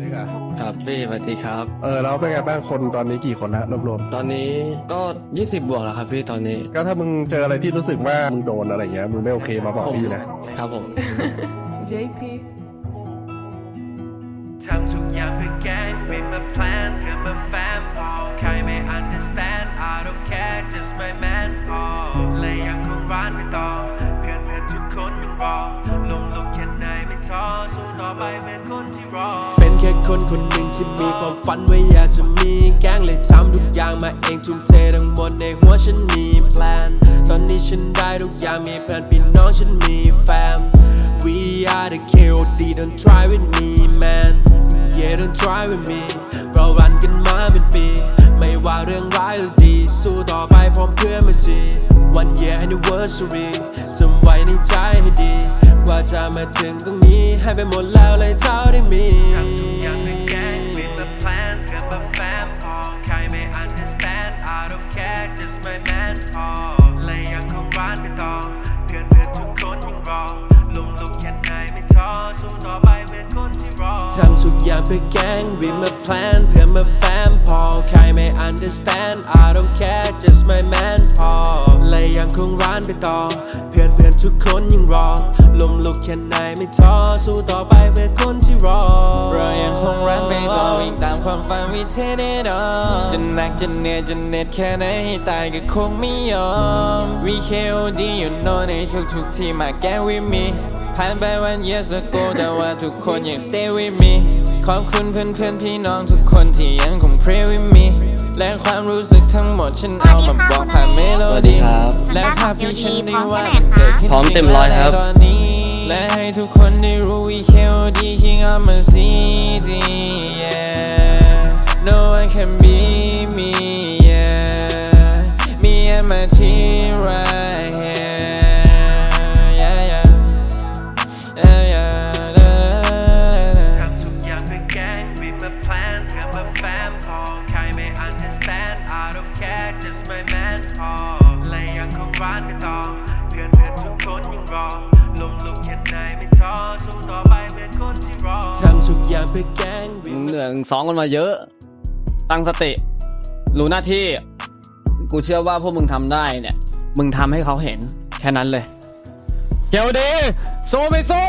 นี่ค่ะครับพี่สวัสดีครับ เออแล้วเป็นไงบ้างคนตอนนี้กี่คนละรวบรวมตอนนี้ก็20บวกแล้วครับพี่ตอนนี้ ก็ถ้ามึงเจออะไรที่รู้สึกว่ามึงโดนอะไรเงี้ยมึงไม่โอเคมาบอกพี่นะครับผม JP ทำทุกอย่างเพื่อแกล้ง with my plan เพื่อมาแฟมพอใครไม่ understand I don't care just my man พอและยังคงร้านไม่ต่อเพื่อนเพื่อนๆทุกคนยังรอลมลุกแค่ไหนไม่ท้อสู้ต่อไปเพื่อคนที่รอเป็นแคนคนหนึ่งที่มีความฝันว่าอยากจะมีแกล้งเลยทำทุกอย่างมาเองทุ่มเททั้งหมดในหัวฉันมีแพลน ตอนนี้ฉันได้ทุกอย่างมีเพื่อนพี่น้องฉันมีแฟม We are the KOD don't try with me man Yeah don't try with me เรารันกันมาเป็นปี ไม่ว่าเรื่องร้ายหรือดี สู้ต่อไปพร้อมเพื่อนมันจี One year anniversary จำไว้ในใจให้ดี กว่าจะมาถึงตรงนี้ให้ไปหมดแล้วเลยเท่าที่มี my man พอและยังคงร้านไปต่อ เพื่อนเพื่อนทุกคนยังรอลมลุกแค่ไหนไม่ท้อสู้ต่อไปเพื่อคนที่รอทำทุกอย่างเพื่อแกง with my plan เพื่อมาแฟมพอใครไม่ understand I don't care just my man พอและยังคงร้านไปต่อ เพื่อนเพื่อนทุกคนยังรอลมลุกแค่ไหนไม่ท้อสู้ต่อไปเพื่อคนที่รอ วิ่งตามความฝันวิเทเนดอจะหนักจะเหนื่อยจะเหน็ดแค่ไหนให้ตายก็คงไม่ยอม We KOD you know ในทุกๆที่มาแก้ with me ผ่านไปวัน years ago แต่ว่าทุกคนยัง stay with me ขอบคุณเพื่อนเพื่อนๆพี่น้องทุกคนที่ยังคง pray with me และความรู้สึกทั้งหมดฉันเอามาบอกผ่านเมโลดี้ครับและภาพที่ฉันได้วาดมันเกิดขึ้นพร้อมเต็มร้อยครับตอนนี้และให้ทุกคนได้รู้ we KOD king of a city yeah no my team right here yeah yeah yeah yeah da, da, da, da. ทำทุกอย่างเพื่อแกง with my plan เพื่อมาแฟมพอใครไม่ understand I don't care just my man พอและยังคงร้านไปต่อเพื่อนเพื่อนๆทุกคนยังรอลมลุกแค่ไหนไม่ท้อสู้ต่อไปเพื่อคนที่รอทำทุกอย่างเพื่อแกงมึงเหนื่อยมึงซ้อมกันมาเยอะ ตั้งสติ รู้หน้าที่ กูเชื่อว่าพวกมึงทำได้เนี่ย มึงทำให้เขาเห็น แค่นั้นเลยเกียวดีสู้ไม่สู้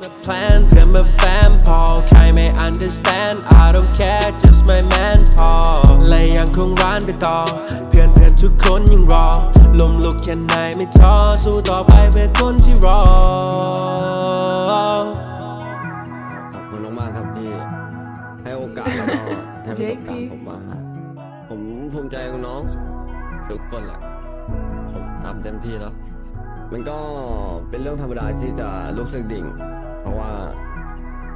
มา plan เพื่อมาแฟมพอใครไม่ understand I don't care just my man พอและยังคงร้านไปต่อ เพื่อนเพื่อนๆทุกคนยังรอ ลมลุกแค่ไหนไม่ท้อสู้ต่อไปเพื่อคนที่รอ โอกาสแล้วก็ให้ประสบการณ์ผมมาผมภูมิใจกับน้องทุกคนแหละ ผมทำเต็มที่แล้ว มันก็เป็นเรื่องธรรมดาที่จะรู้สึกดิ่ง เพราะว่า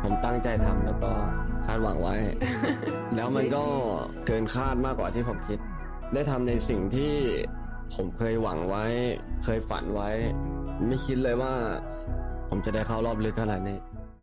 ผมตั้งใจทำแล้วก็คาดหวังไว้ แล้วมันก็เกินคาดมากกว่าที่ผมคิด ได้ทำในสิ่งที่ผมเคยหวังไว้ เคยฝันไว้ ไม่คิดเลยว่า ผมจะได้เข้ารอบลึกขนาดนี้